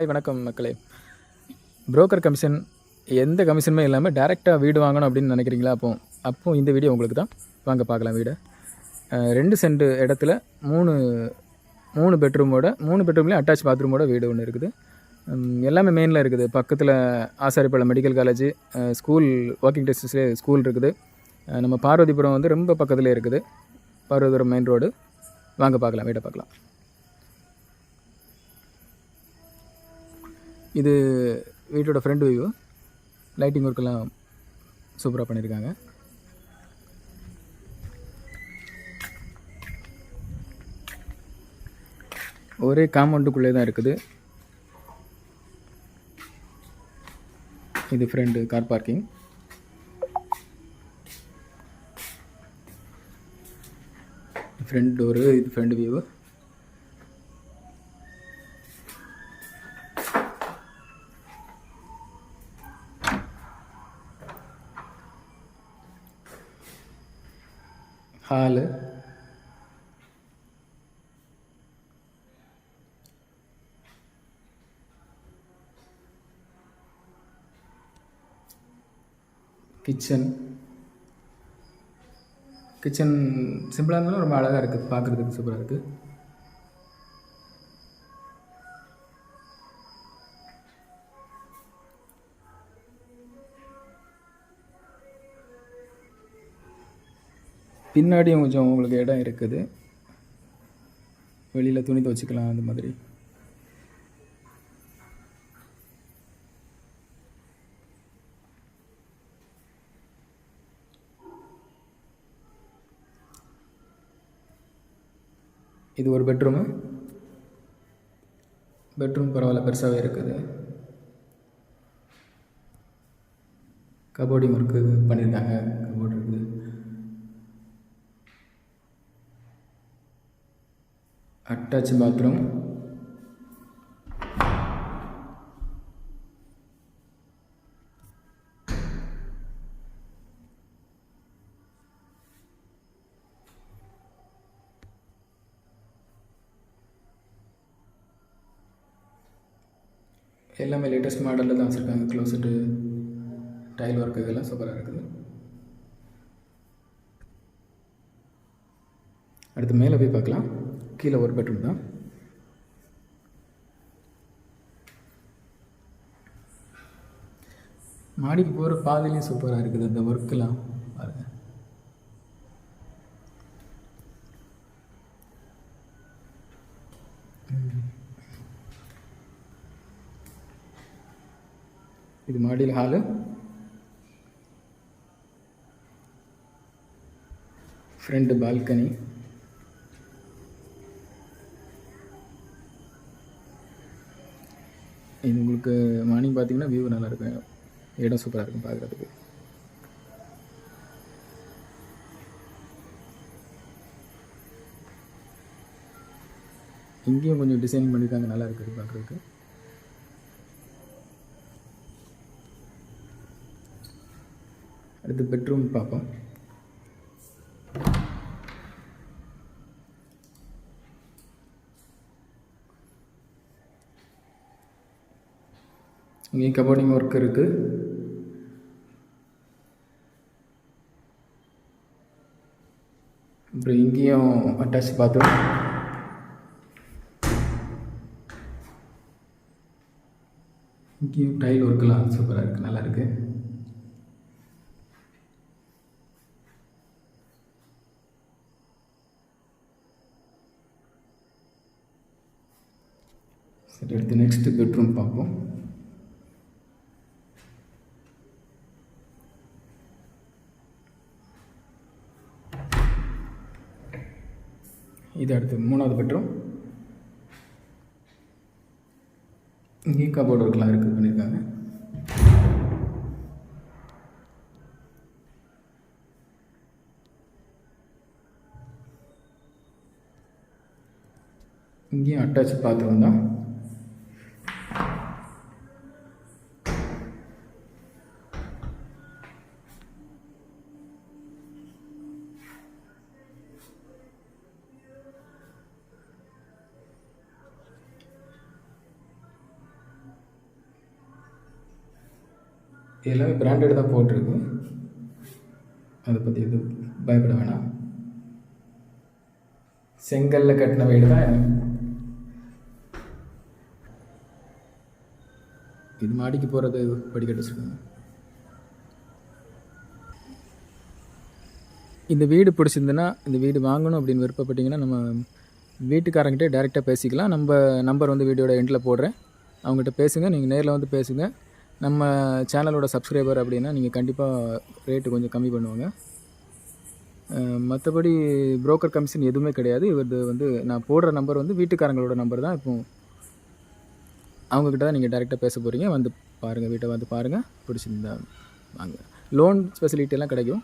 Hi வணக்கம் மக்களே. Broker commission எந்த கமிஷனுமே இல்லாமல் டேரெக்டாக வீடு வாங்கணும் அப்படின்னு நினைக்கிறீங்களா? அப்போ அப்போ இந்த வீடியோ உங்களுக்கு தான் வாங்க பார்க்கலாம் வீடு. ரெண்டு சென்ட் இடத்துல மூணு மூணு பெட்ரூமோட மூணு பெட்ரூம்லேயும் அட்டாச் பாத்ரூமோட வீடு ஒன்று இருக்குது. எல்லாமே மெயினில் இருக்குது. பக்கத்தில் Asaripallam medical college school walking டிஸ்டன்ஸ்லேயே school இருக்குது. நம்ம பார்வதிபுரம் வந்து ரொம்ப பக்கத்துலேயே இருக்குது. பார்வதிபுரம் மெயின் ரோடு வாங்க பார்க்கலாம். வீடை பார்க்கலாம். இது வீட்டோட ஃப்ரண்ட் வியூ லைட்டிங் ஒர்க்கெல்லாம் சூப்பராக பண்ணியிருக்காங்க ஒரே காம்பவுண்டுக்குள்ளே தான் இருக்குது. இது front car parking front door இது front view hall kitchen. Kitchen சிம்பிளாக இருந்தாலும் ரொம்ப அழகாக இருக்குது பார்க்குறதுக்கு சூப்பராக இருக்குது பின்னாடியும் கொஞ்சம் உங்களுக்கு இடம் இருக்குது. வெளியில் துணி துவச்சிக்கலாம் அந்த மாதிரி. இது ஒரு பெட்ரூமு பெட்ரூம் பரவாயில்ல பெருசாகவே இருக்குது. கபோர்டிங் ஒர்க்கு பண்ணியிருக்காங்க கபோர்டு இருக்குது அட்டாச் பாத்ரூம் எல்லாமே லேட்டஸ்ட் மாடலில் தான் வச்சுருக்காங்க. க்ளோசட்டு டைல் ஒர்க் இதெல்லாம் சூப்பராக இருக்குது. அடுத்து மேலே போய் பார்க்கலாம். கீழே ஒரு பெட்ரூம் தான். மாடிக்கு போகிற பாதையிலையும் சூப்பராக இருக்குது. அந்த ஒர்க்கெலாம் இது மாடியில் ஹாலு ஃப்ரண்ட் பால்கனி இது உங்களுக்கு மார்னிங் பார்த்தீங்கன்னா வியூ நல்லா இருக்கும் இடம் சூப்பராக இருக்கும் பார்க்குறதுக்கு. இங்கேயும் கொஞ்சம் டிசைனிங் பண்ணியிருக்காங்க நல்லா இருக்குது பார்க்குறதுக்கு. அடுத்து பெட்ரூம் பார்ப்போம். இங்கேயும் கபோர்டிங் ஒர்க் இருக்குது அப்புறம் இங்கேயும் அட்டாச் பாத்ரூம் இங்கேயும் டைல் ஒர்க்கெலாம் சூப்பராக இருக்குது நல்லா இருக்குது சரி அடுத்து நெக்ஸ்ட்டு பெட்ரூம் பார்ப்போம். இது அடுத்து மூணாவது பெட்ரூம் இங்கேயும் கபோர்டு ஒர்க்லாம் இருக்குது பண்ணியிருக்காங்க. இங்கேயும் அட்டாச் பாத்ரூம் தான் எல்லாமே பிராண்டட் தான் போட்டிருக்கு. அதை பற்றி எதுவும் பயப்பட வேணாம். செங்கல்ல கட்டின வீடு தான் இது. மாடிக்கு போகிறது படிக்கட்டு சொல்லுங்க இந்த வீடு பிடிச்சிருந்துன்னா இந்த வீடு வாங்கணும் அப்படின்னு விருப்பப்பட்டீங்கன்னா நம்ம வீட்டுக்காரங்கிட்டே டேரெக்டாக பேசிக்கலாம். நம்ம நம்பர் வந்து வீடியோட எண்டில் போடுறேன். அவங்ககிட்ட பேசுங்க. நீங்கள் நேரில் வந்து பேசுங்கள் நம்ம சேனலோட சப்ஸ்கிரைபர் அப்படின்னா நீங்கள் கண்டிப்பாக ரேட்டு கொஞ்சம் கம்மி பண்ணுவாங்க. மற்றபடி புரோக்கர் கமிஷன் எதுவுமே கிடையாது. இவரது வந்து நான் போடுற நம்பர் வந்து வீட்டுக்காரங்களோட நம்பர் தான். இப்போ அவங்கக்கிட்ட தான் நீங்கள் டேரெக்டாக பேச போகிறீங்க வந்து பாருங்கள் வீட்டை வந்து பாருங்கள் பிடிச்சிருந்தா வாங்க. லோன் ஃபெசிலிட்டியெல்லாம் கிடைக்கும்.